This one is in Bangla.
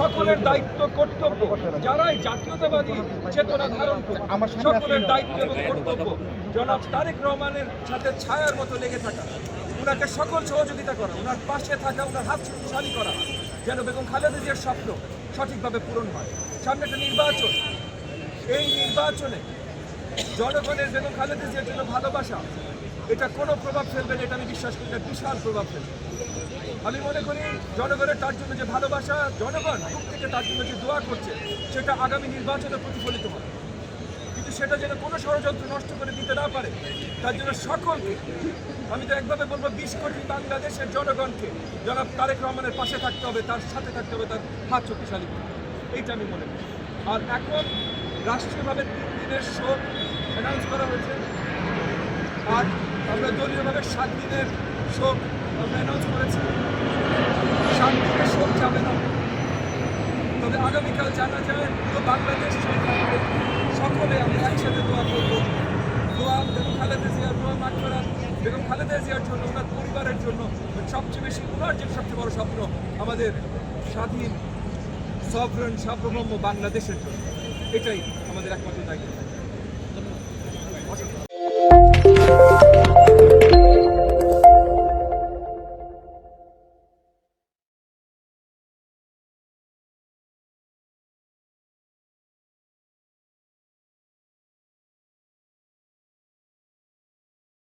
সকলের দায়িত্ব কর্তব্য। যারাই জাতীয়তাবাদী চেতনা ধারণ করে সকলের দায়িত্ব এবং কর্তব্য জনাব তারেক রহমানের সাথে ছায়ার মতো লেগে থাকা। ওনাকে সকল সহযোগিতা করা ওনার পাশে থাকা ওনার হাত শক্তিশালী করা যেন বেগম খালেদা জিয়ার স্বপ্ন সঠিকভাবে পূরণ হয়। সামনে একটা নির্বাচন। এই নির্বাচনে জনগণের বেগম খালেদা জিয়ার জন্য ভালোবাসা এটা কোনো প্রভাব ফেলবে না, এটা আমি বিশ্বাস করি, এটা বিশাল প্রভাব ফেলবে। আমি মনে করি জনগণের তার জন্য যে ভালোবাসা, জনগণ বুক থেকে তার জন্য যে দোয়া করছে, সেটা আগামী নির্বাচনে প্রতিফলিত হবে। কিন্তু সেটা যেন কোনো ষড়যন্ত্র নষ্ট করে দিতে না পারে, তার জন্য সকলকে, আমি তো একভাবে বলব, বিশ কোটি বাংলাদেশের জনগণকে জনাব তারেক রহমানের পাশে থাকতে হবে, তার সাথে থাকতে হবে, তার হাত শক্তিশালী করতে। এইটা আমি মনে করি। আর এখন রাষ্ট্রীয়ভাবে তিন দিনের শোক অ্যানাউন্স করা হয়েছে। দলীয়ভাবে সাত দিনের শোক অ্যানাউন্স করেছি। সাত দিনের শোক যাবে না। তবে আগামীকাল জানা যায় তো বাংলাদেশ সরকারকে সকলে আমরা একসাথে দোয়া করব। দোয়া বেগম খালেদা জিয়ার দোয়া মাঠফেরাত বেগম খালেদা জিয়ার জন্য, ওনার পরিবারের জন্য সবচেয়ে বেশি ওনার যে সবচেয়ে বড় স্বপ্ন, আমাদের স্বাধীন সভরেন সার্বভৌম বাংলাদেশের জন্য। এটাই আমাদের একমাত্র দায়িত্ব।